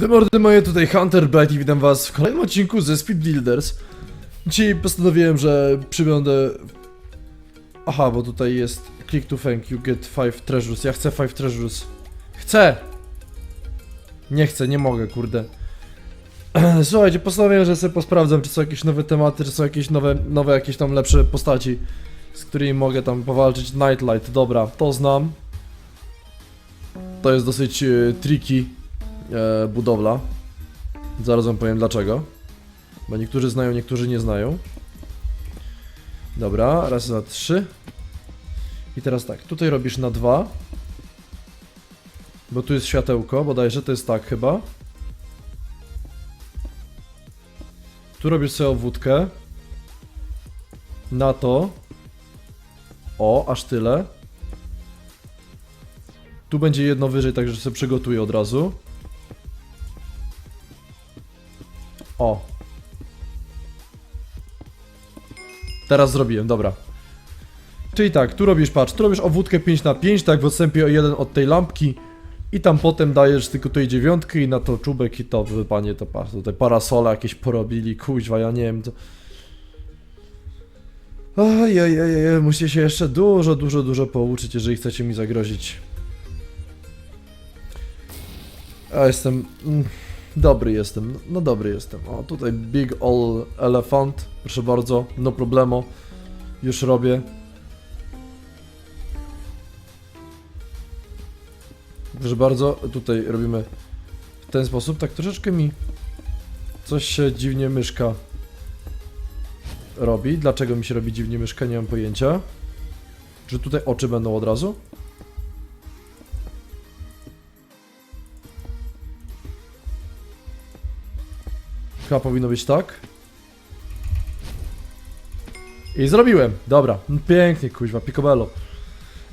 Te mordy moje, tutaj Hunter Bright i witam was w kolejnym odcinku ze Speed Builders. Dzisiaj postanowiłem, że przybędę... Aha, bo tutaj jest click to thank, you get 5 treasures. Ja chcę 5 treasures. Chcę! Nie chcę, nie mogę, kurde. Słuchajcie, postanowiłem, że sobie posprawdzam, czy są jakieś nowe tematy, czy są jakieś nowe, nowe jakieś tam lepsze postaci, z którymi mogę tam powalczyć. Nightlight, dobra, to znam. To jest dosyć e, tricky e, budowla. Zaraz wam powiem dlaczego. Bo niektórzy znają, niektórzy nie znają. Dobra, raz, dwa, trzy. I teraz tak, tutaj robisz na dwa. Bo tu jest światełko, bodajże to jest tak chyba. Tu robisz sobie obwódkę. Na to. O, aż tyle. Tu będzie jedno wyżej, także sobie przygotuję od razu. O. Teraz zrobiłem, dobra. Czyli tak, tu robisz, patrz, tu robisz obwódkę 5 na 5 tak w odstępie o jeden od tej lampki. I tam potem dajesz tylko tej dziewiątkę i na to czubek i to, panie, to patrz, tutaj parasole jakieś porobili, kuźwa, ja nie wiem, to... Ojej, musicie się jeszcze dużo, dużo, dużo pouczyć, jeżeli chcecie mi zagrozić. Ja jestem... Dobry jestem, no dobry jestem. O, tutaj Big All Elephant, proszę bardzo, no problemo. Już robię. Proszę bardzo, tutaj robimy w ten sposób, tak troszeczkę mi coś się dziwnie myszka robi. Dlaczego mi się robi dziwnie myszka, nie mam pojęcia. Czy tutaj oczy będą od razu? Chyba powinno być tak. I zrobiłem. Dobra. Pięknie, kuźwa, picobello.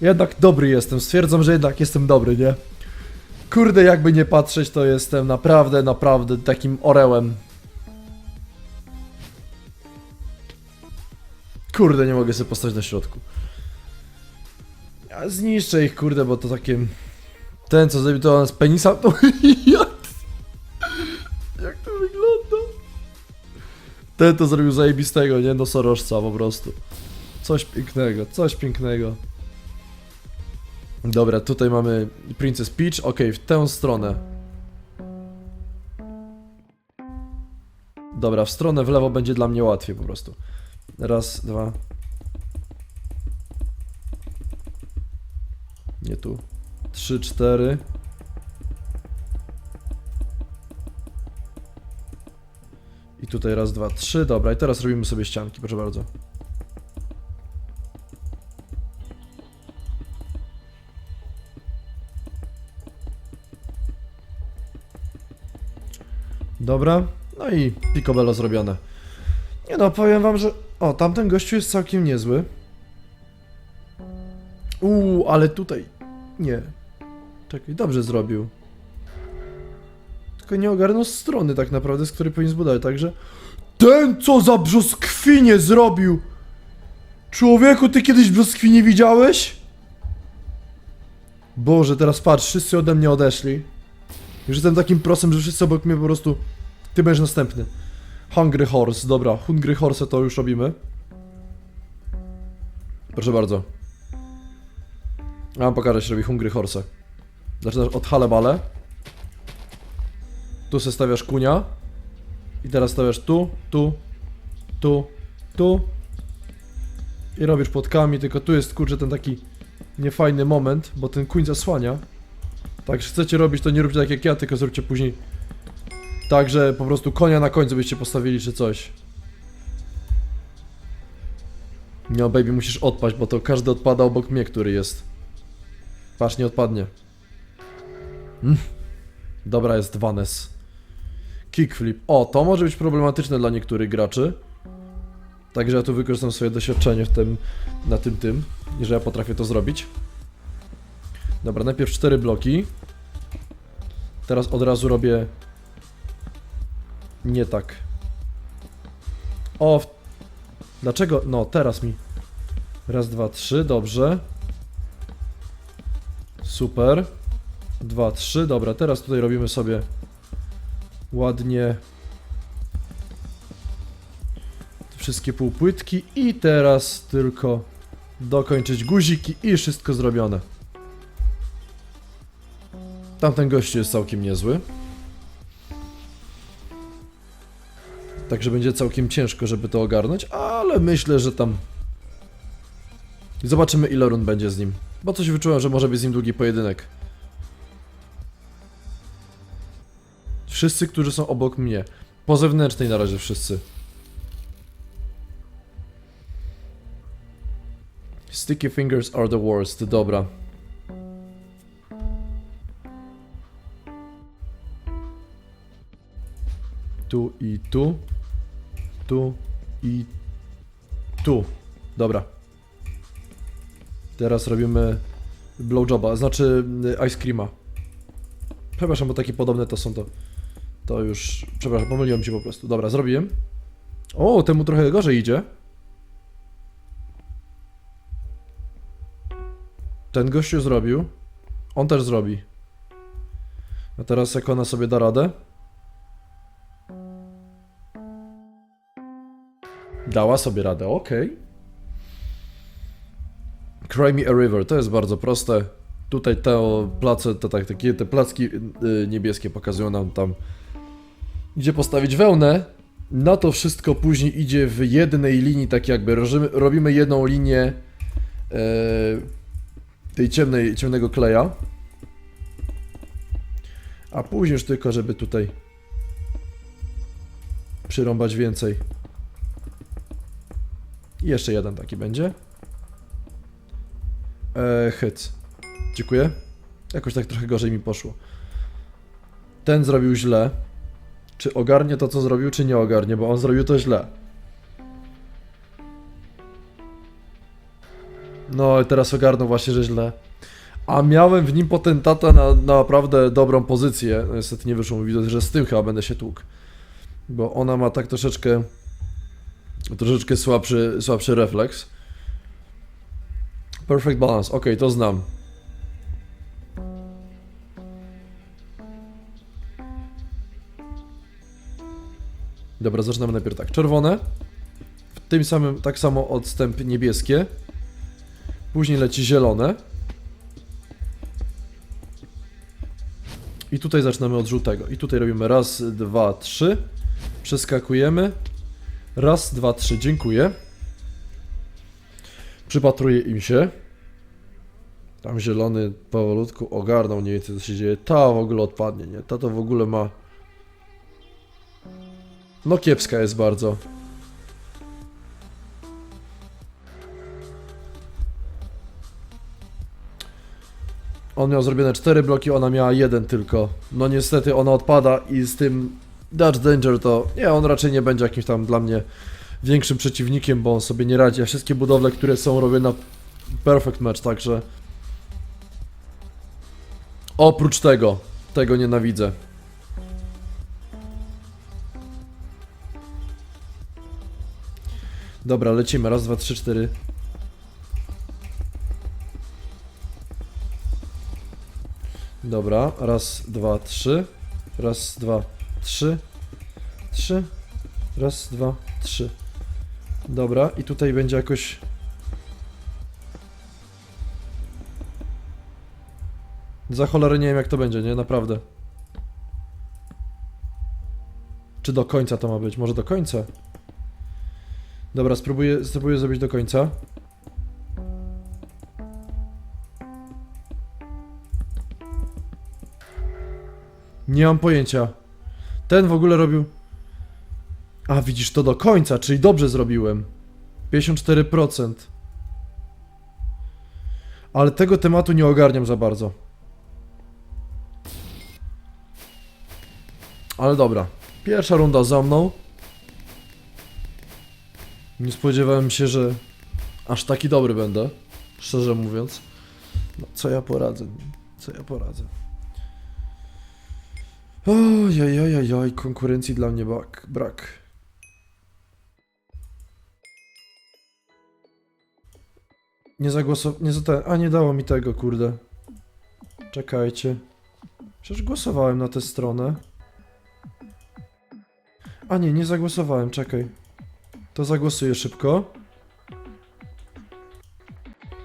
Jednak dobry jestem. Stwierdzam, że jednak jestem dobry, nie? Kurde, jakby nie patrzeć, to jestem naprawdę, naprawdę takim orełem. Kurde, nie mogę sobie postawić na środku. Ja zniszczę ich, kurde, bo to takie... Ten, co zrobił to z penisa. Jak Ten to zrobił zajebistego, nie? No sorożca po prostu. Coś pięknego, coś pięknego. Dobra, tutaj mamy Princess Peach. Ok, w tę stronę. Dobra, w stronę w lewo będzie dla mnie łatwiej po prostu. Raz, dwa. Nie tu. Trzy, cztery. I tutaj raz, dwa, trzy. Dobra, i teraz robimy sobie ścianki, proszę bardzo. Dobra, no i picobello zrobione. Nie no, powiem wam, że... O, tamten gościu jest całkiem niezły. Uuu, ale tutaj... Nie. Czekaj, dobrze zrobił. Tylko nie ogarnął strony tak naprawdę, z której powinien zbudować, także... Ten, co za brzoskwinie zrobił! Człowieku, ty kiedyś brzoskwinie widziałeś? Boże, teraz patrz, wszyscy ode mnie odeszli. Już jestem takim prosem, że wszyscy obok mnie po prostu... Ty będziesz następny. Hungry Horse, dobra, Hungry Horse to już robimy. Proszę bardzo. Ja wam pokażę, się robi Hungry Horse. Zaczynasz od halebale. Tu se stawiasz kunia. I teraz stawiasz tu, tu, tu, tu. I robisz płotkami, tylko tu jest kurczę ten taki niefajny moment, bo ten kuń zasłania. Tak, że chcecie robić, to nie róbcie tak jak ja, tylko zróbcie później tak, że po prostu konia na końcu byście postawili czy coś. No baby, musisz odpaść, bo to każdy odpada obok mnie, który jest. Patrz, nie odpadnie. Mm. Dobra jest Vanes. Kickflip. O, to może być problematyczne dla niektórych graczy. Także ja tu wykorzystam swoje doświadczenie w tym, na tym tym, i że ja potrafię to zrobić. Dobra, najpierw cztery bloki. Teraz od razu robię nie tak. O! Dlaczego? No, teraz mi. Raz, dwa, trzy, dobrze. Super. Dwa, trzy, dobra, teraz tutaj robimy sobie ładnie wszystkie półpłytki i teraz tylko dokończyć guziki i wszystko zrobione. Tamten gościu jest całkiem niezły. Także będzie całkiem ciężko, żeby to ogarnąć, ale myślę, że tam... Zobaczymy ile rund będzie z nim. Bo coś wyczułem, że może być z nim długi pojedynek. Wszyscy, którzy są obok mnie. Po zewnętrznej na razie wszyscy. Sticky fingers are the worst. Dobra. Tu i tu. Tu i tu. Dobra. Teraz robimy blowjoba, znaczy y, ice creama. Przepraszam, bo takie podobne to są to. To już. Przepraszam, pomyliłem ci po prostu. Dobra, zrobiłem. O, temu trochę gorzej idzie. Ten gościu zrobił. On też zrobi. A teraz jak ona sobie da radę? Dała sobie radę, okej. Cry me a river, to jest bardzo proste. Tutaj te place, te, tak, takie, te placki y, niebieskie pokazują nam tam, gdzie postawić wełnę. Na to wszystko później idzie w jednej linii, tak jakby robimy, jedną linię e, tej ciemnej, ciemnego kleja. A później już tylko, żeby tutaj przyrąbać więcej. Jeszcze jeden taki będzie. Eee, hyc. Dziękuję. Jakoś tak trochę gorzej mi poszło. Ten zrobił źle. Czy ogarnie to, co zrobił, czy nie ogarnie, bo on zrobił to źle. No, i teraz ogarnął właśnie, że źle. A miałem w nim potentata na, na naprawdę dobrą pozycję. No, niestety nie wyszło mi, widzę, że z tym chyba będę się tłukł. Bo ona ma tak troszeczkę troszeczkę słabszy, słabszy refleks. Perfect balance, ok, to znam. Dobra, zaczynamy najpierw tak. Czerwone. W tym samym, tak samo odstęp niebieskie. Później leci zielone. I tutaj zaczynamy od żółtego. I tutaj robimy raz, dwa, trzy. Przeskakujemy. Raz, dwa, trzy, dziękuję. Przypatruję im się. Tam zielony powolutku ogarnął mniej więcej co się dzieje. Ta w ogóle odpadnie, nie? Ta to w ogóle ma... No kiepska jest bardzo. On miał zrobione cztery bloki, ona miała jeden tylko. No niestety ona odpada i z tym Dutch Danger to nie, on raczej nie będzie jakimś tam dla mnie większym przeciwnikiem, bo on sobie nie radzi. A wszystkie budowle, które są robione na perfect match, także oprócz tego, tego nienawidzę. Dobra, lecimy. Raz, dwa, trzy, cztery. Dobra, raz, dwa, trzy. Raz, dwa, trzy. Trzy. Raz, dwa, trzy. Dobra, i tutaj będzie jakoś... Za cholerę nie wiem jak to będzie, nie? Naprawdę. Czy do końca to ma być? Może do końca? Dobra, spróbuję, spróbuję zrobić do końca. Nie mam pojęcia. Ten w ogóle robił... A, widzisz, to do końca, czyli dobrze zrobiłem. 54%. Ale tego tematu nie ogarniam za bardzo. Ale dobra. Pierwsza runda za mną. Nie spodziewałem się, że aż taki dobry będę. Szczerze mówiąc. No, co ja poradzę? Co ja poradzę? Ojojojoj, konkurencji dla mnie brak. brak. Nie zagłosowałem. Nie za A nie dało mi tego, kurde. Czekajcie. Przecież głosowałem na tę stronę. A nie, nie zagłosowałem, czekaj. To zagłosuję szybko.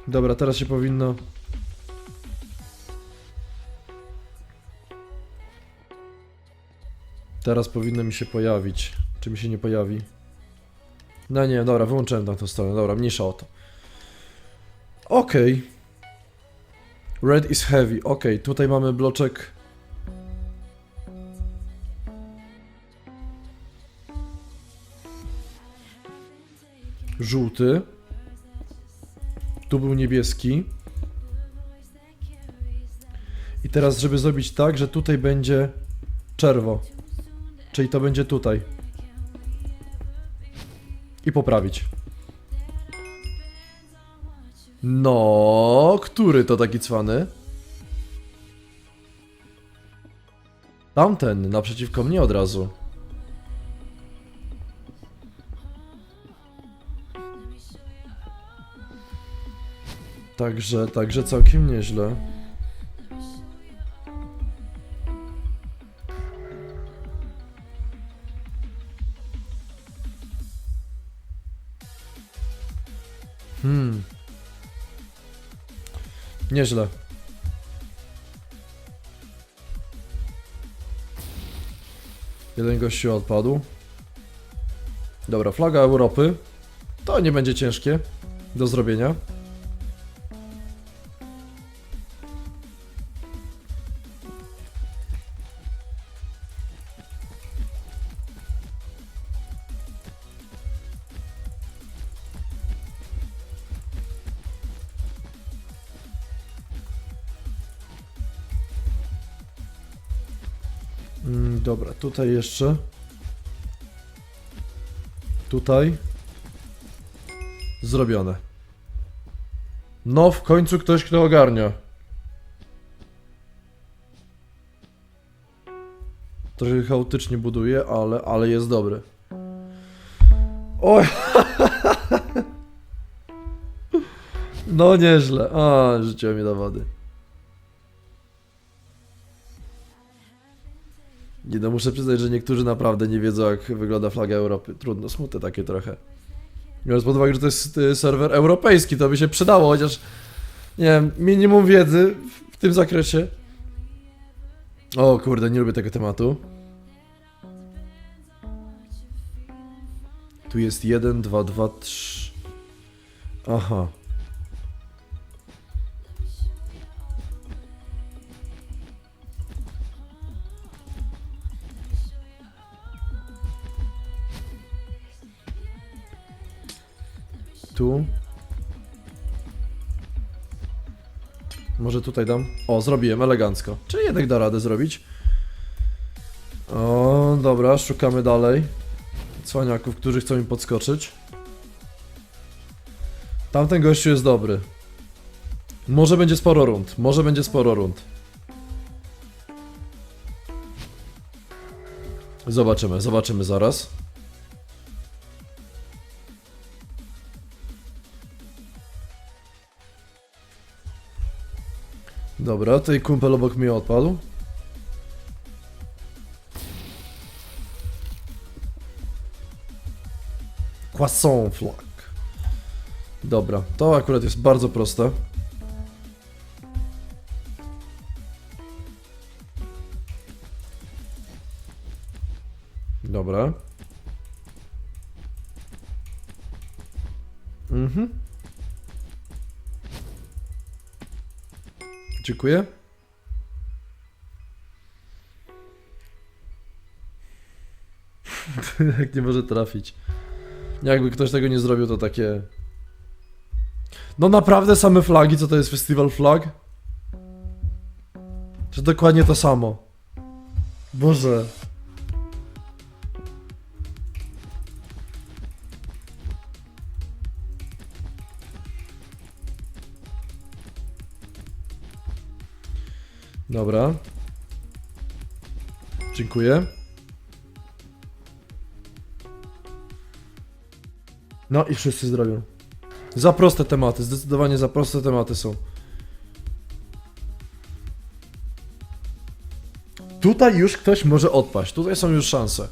Dobra, teraz się powinno... Teraz powinno mi się pojawić. Czy mi się nie pojawi? No nie, dobra, wyłączyłem tam tą stronę. Dobra, mniejsza o to. Okej. Red is heavy. Okej, tutaj mamy bloczek. Żółty. Tu był niebieski. I teraz, żeby zrobić tak, że tutaj będzie czerwo. Czyli to będzie tutaj. I poprawić. No, który to taki cwany? Tamten, naprzeciwko mnie od razu. Także, także całkiem nieźle. Hmm. Nieźle. Jeden gościu odpadł. Dobra, flaga Europy. To nie będzie ciężkie do zrobienia. Tutaj jeszcze. Tutaj. Zrobione. No, w końcu ktoś, kto ogarnia. Trochę chaotycznie buduje, ale, ale jest dobry. Oj! No nieźle. A, rzuciłem mi do wody. Nie no, muszę przyznać, że niektórzy naprawdę nie wiedzą, jak wygląda flaga Europy. Trudno, smutne takie trochę. Biorąc pod uwagę, że to jest serwer europejski, to by się przydało, chociaż nie wiem, minimum wiedzy w tym zakresie. O kurde, nie lubię tego tematu. Tu jest 1, 2, 2, 3. Aha. Tu. Może tutaj dam? O, zrobiłem elegancko. Czyli jednak da radę zrobić. O, dobra, szukamy dalej. Cwaniaków, którzy chcą mi podskoczyć. Tamten gościu jest dobry. Może będzie sporo rund. Może będzie sporo rund. Zobaczymy, zobaczymy zaraz. Dobra, tutaj kumpel obok mnie odpadł. Croissant flag. Dobra, to akurat jest bardzo proste. Dobra. Mhm. Dziękuję. Jak nie może trafić. Jakby ktoś tego nie zrobił, to takie. No naprawdę same flagi, co to jest festiwal flag? Czy dokładnie to samo? Boże. Dobra. Dziękuję. No i wszyscy zrobią. Za proste tematy, zdecydowanie za proste tematy są. Tutaj już ktoś może odpaść, tutaj są już szanse.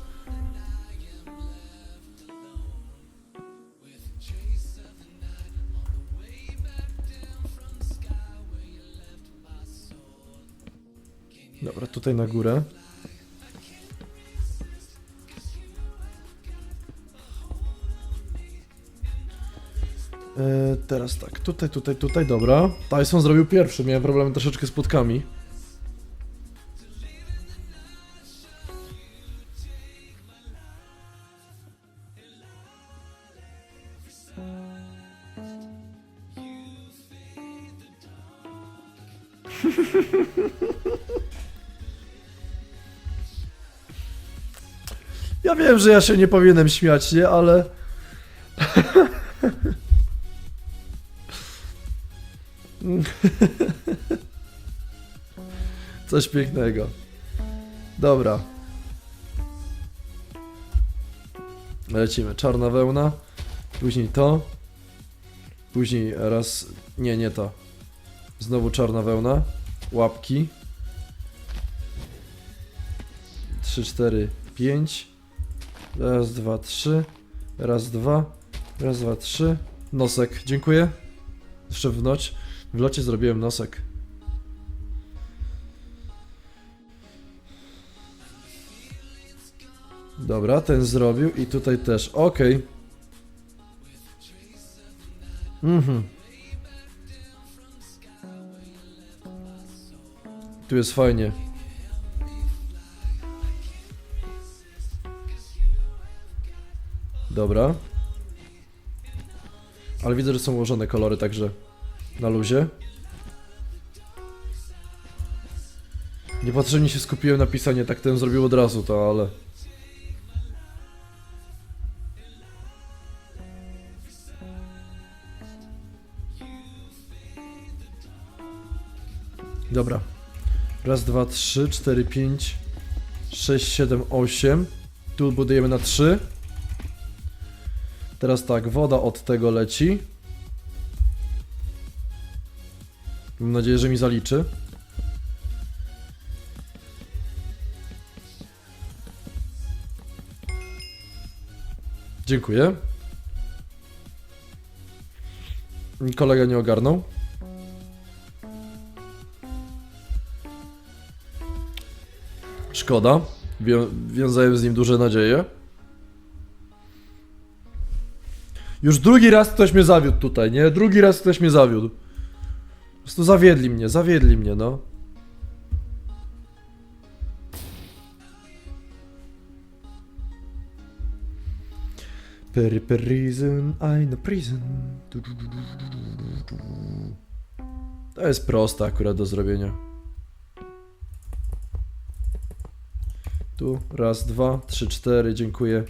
Tutaj na górę. E, teraz tak, tutaj, tutaj, tutaj, dobra. Tyson zrobił pierwszy, miałem problemy troszeczkę z płotkami. Ja wiem, że ja się nie powinienem śmiać, nie? Ale... Coś pięknego. Dobra. Lecimy. Czarna wełna. Później to. Później raz... Nie, nie to. Znowu czarna wełna. Łapki. 3, 4, 5. Raz, dwa, trzy. Raz, dwa. Raz, dwa, trzy. Nosek. Dziękuję. Jeszcze w noc. W locie zrobiłem nosek. Dobra, ten zrobił i tutaj też. Okej. Mhm. Tu jest fajnie. Dobra. Ale widzę, że są ułożone kolory, także na luzie. Niepotrzebnie się skupiłem na pisanie, tak ten zrobił od razu to, ale... Dobra. Raz, dwa, trzy, cztery, pięć, sześć, siedem, osiem. Tu budujemy na trzy. Teraz tak, woda od tego leci. Mam nadzieję, że mi zaliczy. Dziękuję. Kolega nie ogarnął. Szkoda. Wią wiązałem z nim duże nadzieje. Już drugi raz ktoś mnie zawiódł tutaj, nie? Drugi raz ktoś mnie zawiódł. Po prostu zawiedli mnie, zawiedli mnie, no. Peri prison, I know prison. To jest proste akurat do zrobienia. Tu, raz, dwa, trzy, cztery, dziękuję.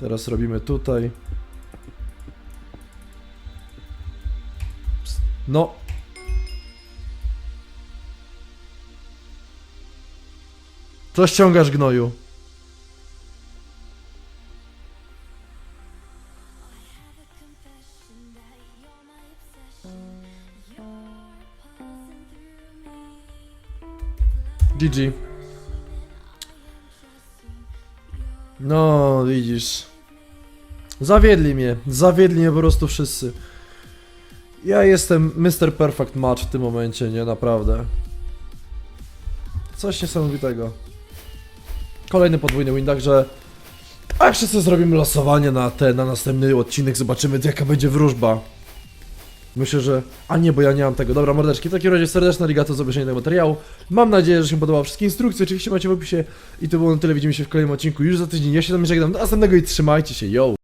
Teraz robimy tutaj. No. Co ściągasz gnoju? GG. No, widzisz. Zawiedli mnie, zawiedli mnie po prostu wszyscy. Ja jestem Mr. Perfect Match w tym momencie, nie? Naprawdę. Coś niesamowitego. Kolejny podwójny win, także... A jeszcze sobie zrobimy losowanie na te, na następny odcinek, zobaczymy jaka będzie wróżba. Myślę, że... A nie, bo ja nie mam tego. Dobra, mordeczki, w takim razie serdeczna ligato za obejrzenie tego materiału. Mam nadzieję, że się podobały wszystkie instrukcje, oczywiście macie w opisie. I to było na tyle, widzimy się w kolejnym odcinku już za tydzień. Ja się tam żegnam, do następnego i trzymajcie się, yo!